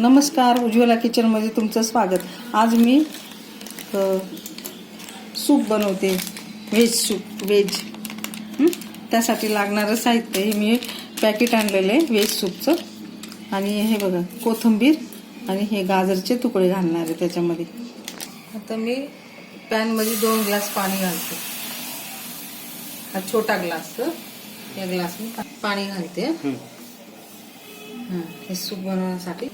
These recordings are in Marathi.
नमस्कार उज्ज्वला किचनमध्ये तुमचं स्वागत. आज मी सूप बनवते. Veg soup veg? त्यासाठी लागणारं साहित्य हे मी पॅकेट आणलेलं आहे व्हेज सूपचं आणि हे बघा कोथिंबीर आणि हे गाजरचे तुकडे घालणार आहे त्याच्यामध्ये. आता मी पॅनमध्ये दोन ग्लास पाणी घालते. हा छोटा ग्लास या ग्लास पाणी घालते. हं, हे सूप बनवण्यासाठी.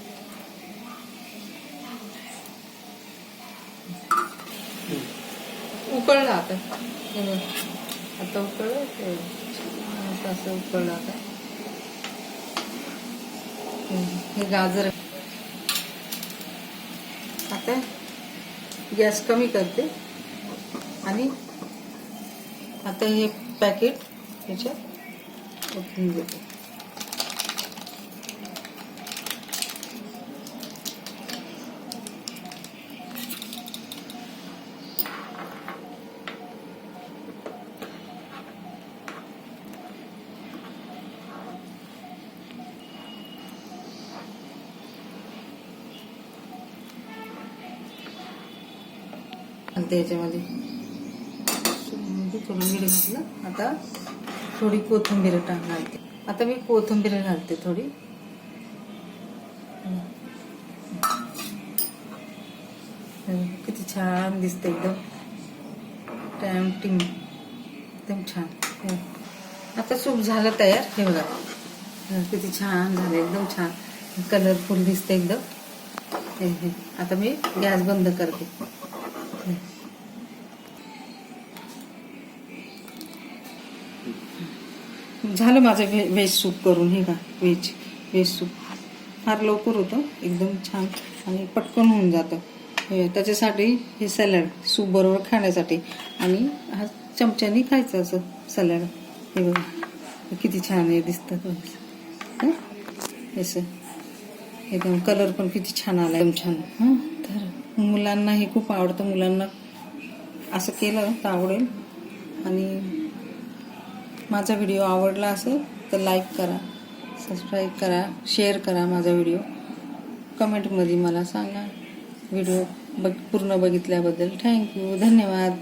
उकळलं आता. आता उकळलं? असं उकळलं आता. हं, हे गाजर. आता गॅस कमी करते. आणि आता हे पॅकेट ह्याच्यात ओतून देते आणि याच्यामध्ये थोडं मीठ घातलं. आता थोडी कोथिंबीर घालते. आता मी कोथिंबीर घालते थोडी. किती छान दिसते एकदम. टॅमटिंग एकदम छान. हो. आता सूप झालं तयार. हे बघा. किती छान झालं. एकदम छान. कलरफुल दिसते एकदम. आता मी गॅस बंद करते. झालं माझं व्हे व्हेज सूप करून हे का? Veg veg soup. फार लवकर होतं एकदम छान आणि पटकन होऊन जातं. हे त्याच्यासाठी हे सॅलड सूप बरोबर खाण्यासाठी. आणि हा चमच्यानी खायचं असं सॅलड. हे बघा किती छान हे दिसतं. असं हे एकदम कलर पण किती छान आला एकदम छान. हां? मुलांना हे खूप आवडतं. मुलांना असं केलं तर आवडेल. आणि माझा व्हिडिओ आवडला असेल तर लाईक करा सबस्क्राईब करा शेअर करा माझा व्हिडिओ. कमेंटमध्ये मला सांगा. व्हिडिओ बघ पूर्ण बघितल्याबद्दल थँक्यू धन्यवाद.